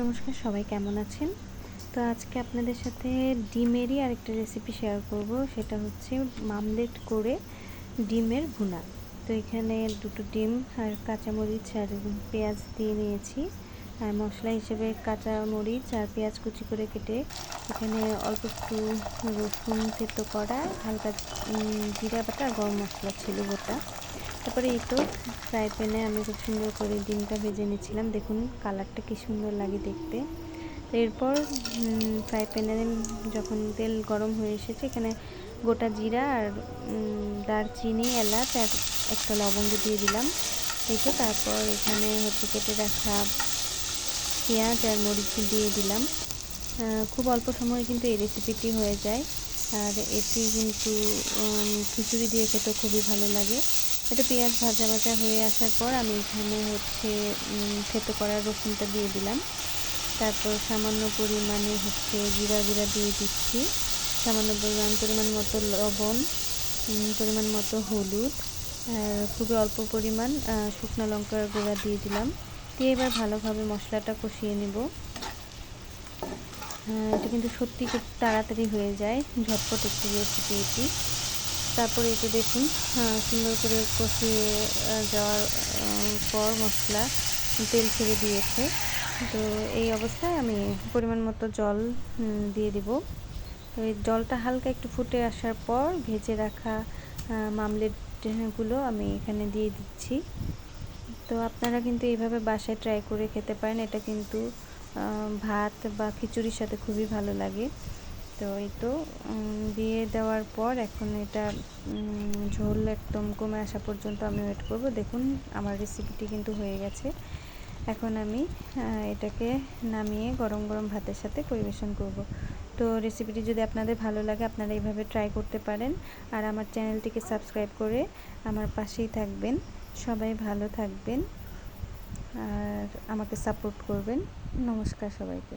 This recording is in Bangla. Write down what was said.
নমস্কার, সবাই কেমন আছেন? তো আজকে আপনাদের সাথে ডিমেরই আরেকটা রেসিপি শেয়ার করব, সেটা হচ্ছে মামলেট করে ডিমের ভুনা। তো এখানে দুটো ডিম আর কাঁচামরিচ আর পেঁয়াজ দিয়ে নিয়েছি। আর মশলা হিসেবে কাঁচামরিচ আর পেঁয়াজ কুচি করে কেটে এখানে অল্প একটু রসুন থেতো করা, হালকা জিরা বাটা আর গরম মশলা ছিল গোটা। তারপরে এই তো ফ্রাই প্যানে আমি খুব সুন্দর করে ডিমটা ভেজে নিয়েছিলাম। দেখুন কালারটা কি সুন্দর লাগে দেখতে। এরপর ফ্রাই প্যানে যখন তেল গরম হয়ে এসেছে, এখানে গোটা জিরা আর দারচিনি, এলাচ আর একটা লবঙ্গ দিয়ে দিলাম। এই তো তারপর এখানে হচ্ছে কেটে রাখা পেঁয়াজ আর মরিচ দিয়ে দিলাম। খুব অল্প সময়ে কিন্তু এই রেসিপিটি হয়ে যায়। আর এটি কিন্তু খিচুড়ি দিয়ে খেতে খুবই ভালো লাগে। এটা পেঁয়াজ ভাজা ভাজা হয়ে আসার পর আমি এখানে হচ্ছে থেতো করা রসুনটা দিয়ে দিলাম। তারপর সামান্য পরিমাণে হচ্ছে জিরা গুঁড়া দিয়ে দিচ্ছি। সামান্য পরিমাণ পরিমাণ মতো লবণ পরিমাণ মতো হলুদ খুবই অল্প পরিমাণ শুকনো লঙ্কার গুঁড়া দিয়ে দিলাম। দিয়ে এবার ভালোভাবে মশলাটা কষিয়ে নেব। এটা কিন্তু সত্যি খুব তাড়াতাড়ি হয়ে যায়। ঝটপট একটি রেসিপি এটি। তারপরে এটি দেখুন সুন্দর করে কষিয়ে যাওয়ার পর মশলা তেল ছেড়ে দিয়েছে। তো এই অবস্থায় আমি পরিমাণ মতো জল দিয়ে দিব। তো এই জলটা হালকা একটু ফুটে আসার পর ভেজে রাখা মামলেটগুলো আমি এখানে দিয়ে দিচ্ছি। তো আপনারা কিন্তু এইভাবে বাসায় ট্রাই করে খেতে পারেন। এটা কিন্তু ভাত বা খিচুড়ির সাথে খুবই ভালো লাগে। তো এই তো দিয়ে দেওয়ার পর এখন এটা ঝোল একদম কমে আসা পর্যন্ত আমি ওয়েট করব। দেখুন, আমার রেসিপিটি কিন্তু হয়ে গেছে। এখন আমি এটাকে নামিয়ে গরম গরম ভাতের সাথে পরিবেশন করব। তো রেসিপিটি যদি আপনাদের ভালো লাগে, আপনারা এইভাবে ট্রাই করতে পারেন। আর আমার চ্যানেলটিকে সাবস্ক্রাইব করে আমার পাশেই থাকবেন। সবাই ভালো থাকবেন। আর আমাকে সাপোর্ট করবেন। নমস্কার সবাইকে।